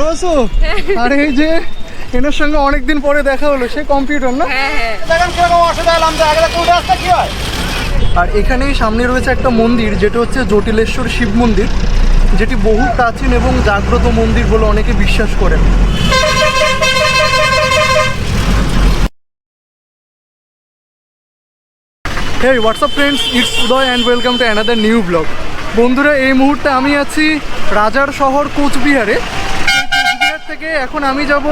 ভালো আছো? আরে এই যে এনার সঙ্গে অনেকদিন পরে দেখা হলো সে কম্পিউটার না? হ্যাঁ হ্যাঁ। দেখেন কীরকম অসুবিধা হলাম তো আগে উঠে আসতে কি হয়? আর এখানেই সামনে রয়েছে একটা মন্দির যেটা হচ্ছে জটিলেশ্বর শিব মন্দির যেটি বহু প্রাচীন এবং জাগ্রত মন্দির বলে অনেকে বিশ্বাস করেন। Hey WhatsApp friends it's Uday and welcome to another new blog বন্ধুরা এই মুহূর্তে আমি আছি রাজার শহর কোচবিহার। থেকে এখন আমি যাব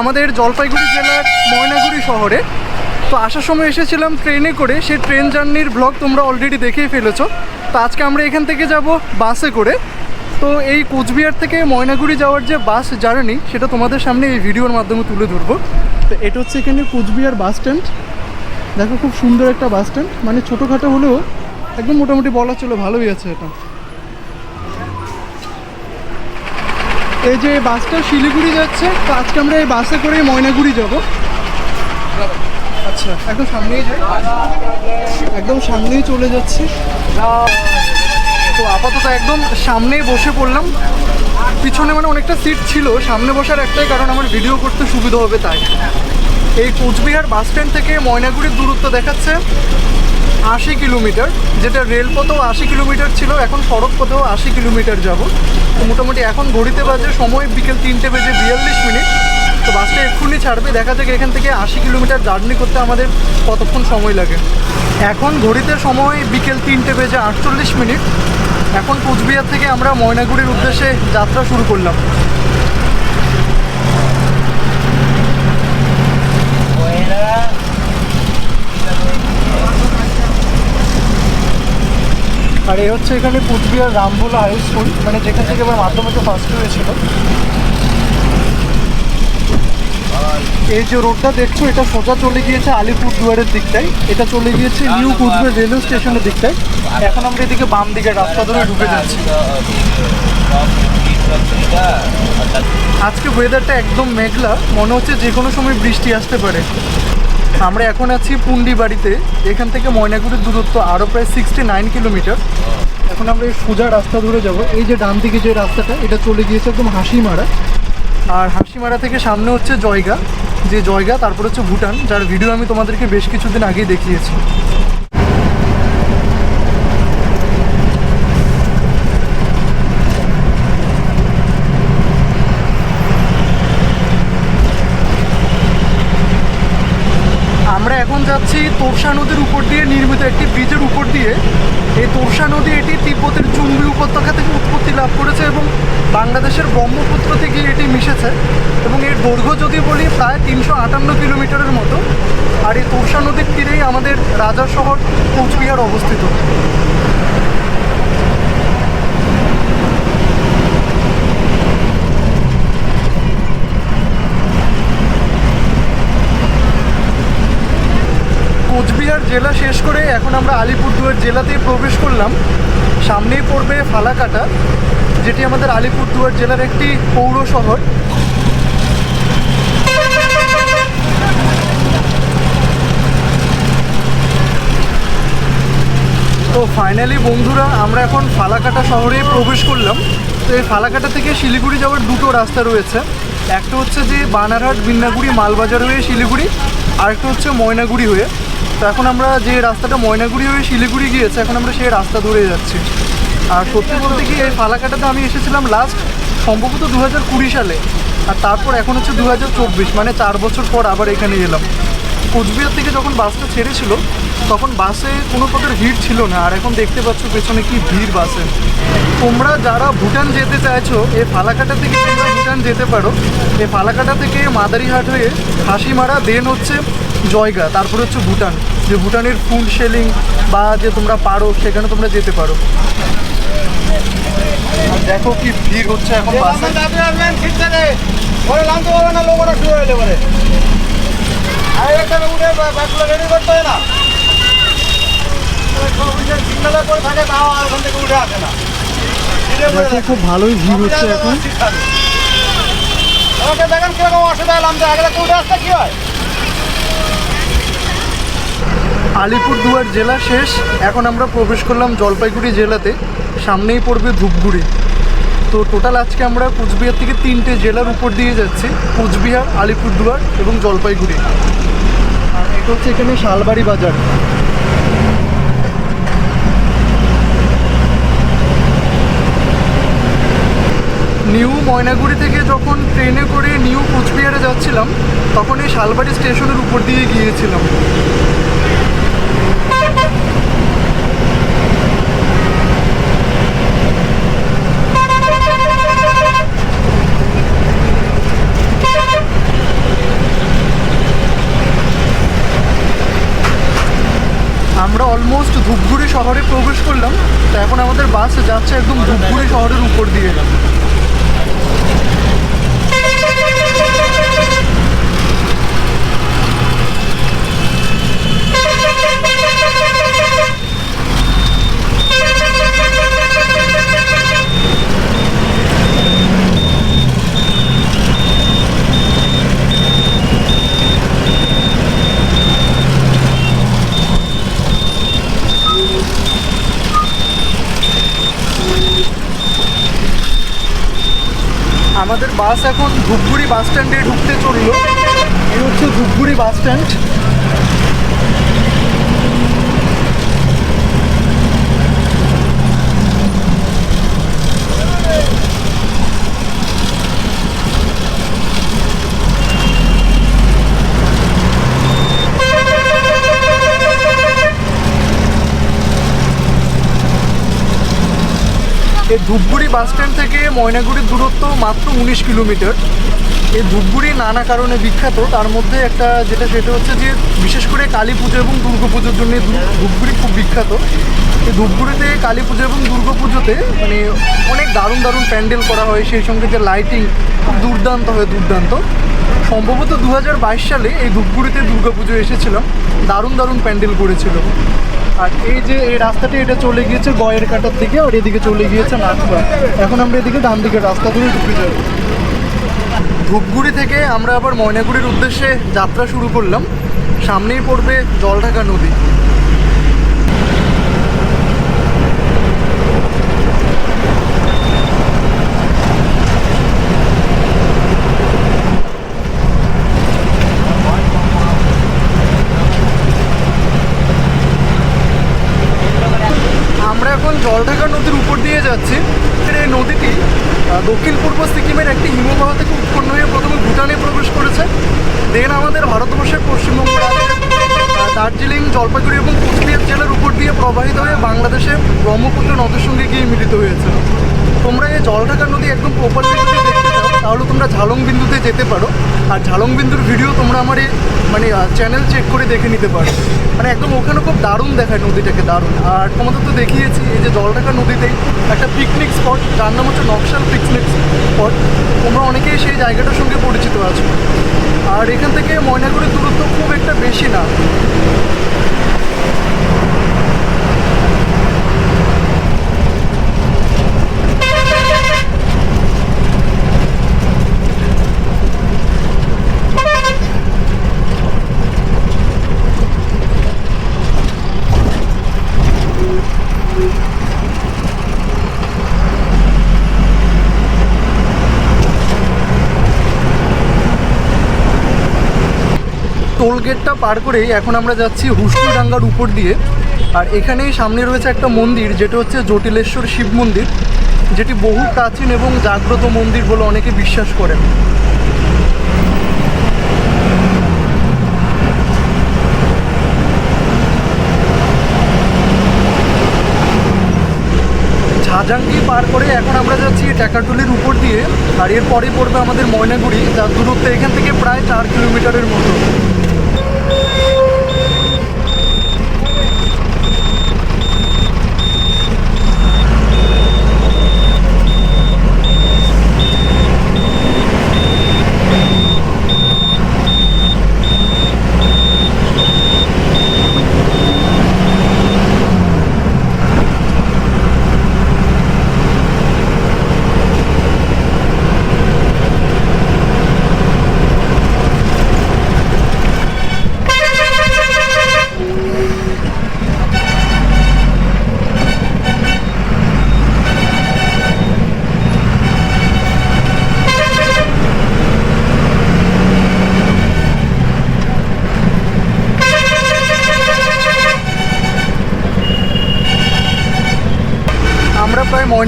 আমাদের জলপাইগুড়ি জেলার ময়নাগুড়ি শহরে। তো আসার সময় এসেছিলাম ট্রেনে করে, সেই ট্রেন জার্নির ব্লগ তোমরা অলরেডি দেখেই ফেলেছো। তো আজকে আমরা এখান থেকে যাব বাসে করে। তো এই কোচবিহার থেকে ময়নাগুড়ি যাওয়ার যে বাস জার্নি, সেটা তোমাদের সামনে এই ভিডিওর মাধ্যমে তুলে ধরবো। তো এটা হচ্ছে এখানে কোচবিহার বাস স্ট্যান্ড। দেখো খুব সুন্দর একটা বাস স্ট্যান্ড। মানে ছোটোখাটো হলেও একদম মোটামুটি বলা চলে ভালোই আছে এটা। এই যে বাসটা শিলিগুড়ি যাচ্ছে, তো আজকে আমরা এই বাসে করে ময়নাগুড়ি যাব। আচ্ছা একদম সামনেই যাই। একদম সামনেই চলে যাচ্ছি। তো আপাতত একদম সামনেই বসে পড়লাম। পিছনে মানে অনেকটা সিট ছিল, সামনে বসার একটাই কারণ আমার ভিডিও করতে সুবিধা হবে তাই। এই কোচবিহার বাস স্ট্যান্ড থেকে ময়নাগুড়ির দূরত্ব দেখাচ্ছে আশি কিলোমিটার, যেটা রেলপথেও আশি কিলোমিটার ছিল, এখন সড়ক পথেও আশি কিলোমিটার যাব। তো মোটামুটি এখন ঘড়িতে বাজে সময় বিকেল তিনটে বেজে বিয়াল্লিশ মিনিট। তো বাসটা এক্ষুনি ছাড়বে, দেখা যাক এখান থেকে আশি কিলোমিটার জার্নি করতে আমাদের কতক্ষণ সময় লাগে। এখন ঘড়িতে সময় বিকেল তিনটে বেজে আটচল্লিশ মিনিট। এখন কোচবিহার থেকে আমরা ময়নাগুড়ির উদ্দেশ্যে যাত্রা শুরু করলাম। আর এই হচ্ছে এখানে কুচবিহার রামভোলা হাই স্কুল মানে যেখান থেকে আমার মাধ্যমিকে ফার্স্ট হয়েছিল এই যে রোডটা দেখছ এটা সোজা চলে গিয়েছে আলিপুর দুয়ারের দিকটায় এটা চলে গিয়েছে নিউ কুচবিহার রেলওয়ে স্টেশনের দিকটায় এখন আমরা এদিকে বাম দিকে রাস্তা ধরে ঢুকে যাচ্ছি আজকে ওয়েদারটা একদম মেঘলা মনে হচ্ছে যে কোনো সময় বৃষ্টি আসতে পারে আমরা এখন আছি পুন্ডি বাড়িতে এখান থেকে ময়নাগুড়ির দূরত্ব আরও প্রায় সিক্সটি নাইন কিলোমিটার এখন আমরা এই সোজা রাস্তা ধরে যাব। এই যে ডান দিকে যে রাস্তাটা, এটা চলে গিয়েছে একদম হাসিমারা। আর হাসিমারা থেকে সামনে হচ্ছে জয়গা। যে জয়গা, তারপর হচ্ছে ভুটান, যার ভিডিও আমি তোমাদেরকে বেশ কিছুদিন আগেই দেখিয়েছি আমরা এখন যাচ্ছি তোরসা নদীর উপর দিয়ে নির্মিত একটি ব্রিজের উপর দিয়ে এই নদী এটি তিব্বতের চুম্বি উপত্যকা থেকে উৎপত্তি লাভ করেছে এবং বাংলাদেশের ব্রহ্মপুত্র থেকে এটি মিশেছে এবং এর দৈর্ঘ্য যদি বলি, প্রায় তিনশো আটান্ন কিলোমিটারের মতো। আর এই তোরসা নদীর তীরেই আমাদের রাজা শহর কোচবিহার অবস্থিত কোচবিহার জেলা শেষ করে এখন আমরা আলিপুরদুয়ার জেলাতেই প্রবেশ করলাম। সামনেই পড়বে ফালাকাটা, যেটি আমাদের আলিপুরদুয়ার জেলার একটি পৌর শহর। তো ফাইনালি বন্ধুরা, আমরা এখন ফালাকাটা শহরে প্রবেশ করলাম। তো এই ফালাকাটা থেকে শিলিগুড়ি যাওয়ার দুটো রাস্তা রয়েছে। একটা হচ্ছে যে বানারহাট, বিন্নাগুড়ি, মালবাজার হয়ে শিলিগুড়ি আর একটা হচ্ছে ময়নাগুড়ি হয়ে। তো এখন আমরা যে রাস্তাটা ময়নাগুড়ি হয়ে শিলিগুড়ি গিয়েছে, এখন আমরা সেই রাস্তা ধরে যাচ্ছি। আর সত্যি বলতে কি, এই ফালাকাটাতে আমি এসেছিলাম লাস্ট সম্ভবত দু হাজার কুড়ি সালে, আর তারপর এখন হচ্ছে দু হাজার চব্বিশ মানে চার বছর পর আবার এখানে এলাম। কোচবিহার থেকে যখন বাসটা ছেড়েছিল, তখন বাসে কোনো প্রকার ভিড় ছিল না, আর এখন দেখতে পাচ্ছ পেছনে কি ভিড় বাসে। তোমরা যারা ভুটান যেতে চাইছো, এই ফালাকাটা থেকে তোমরা ভুটান যেতে পারো। এই ফালাকাটা থেকে মাদারিহাট হয়ে হাসিমারা দেন হচ্ছে জয়গা, তারপরে হচ্ছে ভুটান। যে ভুটানের ফুড সেলিং বা যে তোমরা পারো সেখানে তোমরা যেতে পারো। দেখো কি ভিড় হচ্ছে এখন বাসে। খুব ভালোই ভিড় হচ্ছে এখন। দেখেন কীরকম অসুবিধা হলাম তো আগে উঠে আসতে কি হয়? আলিপুরদুয়ার জেলা শেষ। এখন আমরা প্রবেশ করলাম জলপাইগুড়ি জেলাতে। সামনেই পড়বে ধূপগুড়ি। তো টোটাল আজকে আমরা কুচবিহার থেকে তিনটে জেলার উপর দিয়ে যাচ্ছি। কোচবিহার, আলিপুরদুয়ার এবং জলপাইগুড়ি। আর এটা হচ্ছে এখানে শালবাড়ি বাজার। নিউ ময়নাগুড়ি থেকে যখন ট্রেনে করে নিউ কুচবিহারে যাচ্ছিলাম, তখন এই শালবাড়ি স্টেশনের উপর দিয়ে গিয়েছিলাম আমরা অলমোস্ট ধূপগুড়ি শহরে প্রবেশ করলাম তো এখন আমাদের বাস যাচ্ছে একদম ধূপগুড়ি শহরের উপর দিয়ে আমাদের বাস এখন ধূপগুড়ি বাস স্ট্যান্ডে ঢুকতে চলল। এই হচ্ছে ধূপগুড়ি বাস স্ট্যান্ড। এই ধূপগুড়ি বাস স্ট্যান্ড থেকে ময়নাগুড়ির দূরত্ব মাত্র উনিশ কিলোমিটার। এই ধূপগুড়ি নানা কারণে বিখ্যাত। তার মধ্যে একটা যেটা সেটা হচ্ছে যে বিশেষ করে কালী পুজো এবং দুর্গা পুজোর জন্য ধূপগুড়ি খুব বিখ্যাত। এই ধূপগুড়িতে কালী পুজো এবং দুর্গা পুজোতে মানে অনেক দারুণ দারুণ প্যান্ডেল করা হয়। সেই সঙ্গে যে লাইটিং খুব দুর্দান্ত হয়, দুর্দান্ত। সম্ভবত দু হাজার বাইশ সালে এই ধূপগুড়িতে দুর্গা পুজো এসেছিলাম দারুণ দারুণ প্যান্ডেল করেছিল। আর এই যে এই রাস্তাটি, এটা চলে গিয়েছে গয়ের কাটার দিকে, আর এদিকে চলে গিয়েছে নাথুয়া এখন আমরা এদিকে ডান দিকে রাস্তা ধরে ঢুকে যাব। ধূপগুড়ি থেকে আমরা আবার ময়নাগুড়ির উদ্দেশ্যে যাত্রা শুরু করলাম। সামনেই পড়বে জলঢাকা নদী আমরা এখন নদীর উপর দিয়ে যাচ্ছে। এই নদীটি দক্ষিণ পূর্ব সিকিমের একটি হিমবাহ থেকে উৎপন্ন হয়ে প্রথমে ভুটানে প্রবেশ করেছে। দেন আমাদের ভারতবর্ষের পশ্চিমবঙ্গ দার্জিলিং, জলপাইগুড়ি এবং কুচবিহার জেলার উপর দিয়ে প্রবাহিত হয়ে বাংলাদেশে ব্রহ্মপুত্র নদীর সঙ্গে গিয়ে মিলিত হয়েছে তোমরা এই জলঢাকা নদী একদম প্রপারলি যদি দেখতে তাহলে তোমরা ঝালং বিন্দুতে যেতে পারো। আর ঝালং বিন্দুর ভিডিও তোমরা আমার মানে চ্যানেল চেক করে দেখে নিতে পারো। মানে একদম ওখানে খুব দারুণ দেখায় নদীটাকে, দারুণ। আর তোমাদের তো দেখিয়েছি, এই যে জলঢাকা নদীতেই একটা পিকনিক স্পট যার নাম হচ্ছে নকশাল পিকনিক স্পট তোমরা অনেকেই সেই জায়গাটার সঙ্গে পরিচিত আছো। আর এখান থেকে ময়নাগুড়ির দূরত্ব খুব একটা বেশি না। টোল গেটটা পার করেই এখন আমরা যাচ্ছি হুসনুডাঙ্গার উপর দিয়ে। আর এখানেই সামনে রয়েছে একটা মন্দির, যেটা হচ্ছে জটিলেশ্বর শিব মন্দির, যেটি বহু প্রাচীন এবং জাগ্রত মন্দির বলে অনেকে বিশ্বাস করেন। ঝাজাঙ্গি পার করে এখন আমরা যাচ্ছি টাকাটুলির উপর দিয়ে, আর এরপরে পড়বে আমাদের ময়নাগুড়ি, যার দূরত্ব এখান থেকে প্রায় চার কিলোমিটারের মতো।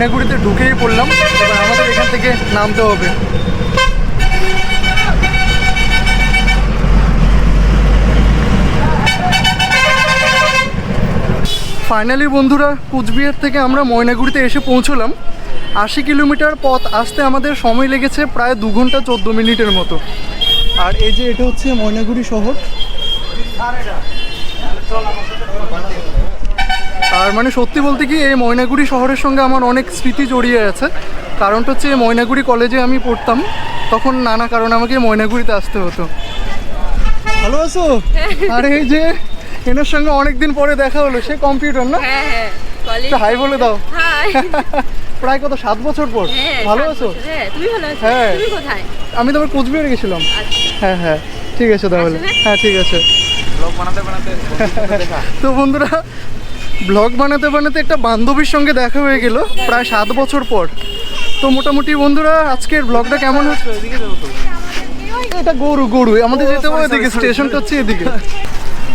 ময়নাগুড়িতে ঢুকেই পড়লাম, এবার আমাদের এখান থেকে নামতে হবে। ফাইনালি বন্ধুরা, কুচবিহার থেকে আমরা ময়নাগুড়িতে এসে পৌঁছলাম। আশি কিলোমিটার পথ আসতে আমাদের সময় লেগেছে প্রায় দু ঘণ্টা চোদ্দ মিনিটের মতো। আর এই যে এটা হচ্ছে ময়নাগুড়ি শহর। আর মানে সত্যি বলতে কি এই ময়নাগুড়ি শহরের সঙ্গে আমার অনেক স্মৃতি জড়িয়ে আছে। কারণটা হচ্ছে এই ময়নাগুড়ি কলেজে আমি পড়তাম তখন নানা কারণে আমাকে ময়নাগুড়িতে আসতে হতো। ভালো আছো? আর এই যে এনার সঙ্গে অনেকদিন পরে দেখা হলো সে কম্পিউটার না? হ্যাঁ হ্যাঁ হাই বলে দাও। প্রায় কত সাত বছর পর? হ্যাঁ ভালো আছো? হ্যাঁ তুমি ভালো আছো? হ্যাঁ। তুমি কোথায়? আমি তোমার কোচবিহারে গেছিলাম। আচ্ছা। হ্যাঁ হ্যাঁ ঠিক আছে তাহলে। হ্যাঁ। ঠিক আছে। তো বন্ধুরা ব্লগ বানাতে বানাতে একটা বান্ধবীর সঙ্গে দেখা হয়ে গেল প্রায় সাত বছর পর। তো মোটামুটি বন্ধুরা আজকের ব্লগটা কেমন হচ্ছে? এটা গরু গরু আমাদের যেতে হবে এদিকে স্টেশনটা হচ্ছে এদিকে।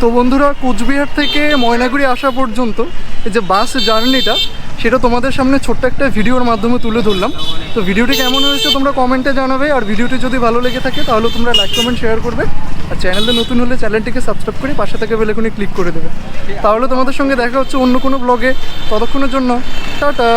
তো বন্ধুরা, কুচবিহার থেকে ময়নাগুড়ি আসা পর্যন্ত এই যে বাস জার্নিটা, সেটা তোমাদের সামনে ছোট্ট একটা ভিডিওর মাধ্যমে তুলে ধরলাম। তো ভিডিওটি কেমন হয়েছে তোমরা কমেন্টে জানাবে, আর ভিডিওটি যদি ভালো লেগে থাকে তাহলে তোমরা লাইক, কমেন্ট, শেয়ার করবে, আর চ্যানেলে নতুন হলে চ্যানেলটিকে সাবস্ক্রাইব করে পাশে থেকে বেলেকনে ক্লিক করে দেবে। তাহলে তোমাদের সঙ্গে দেখা হচ্ছে অন্য কোনো ব্লগে। ততক্ষণের জন্য, টাটা!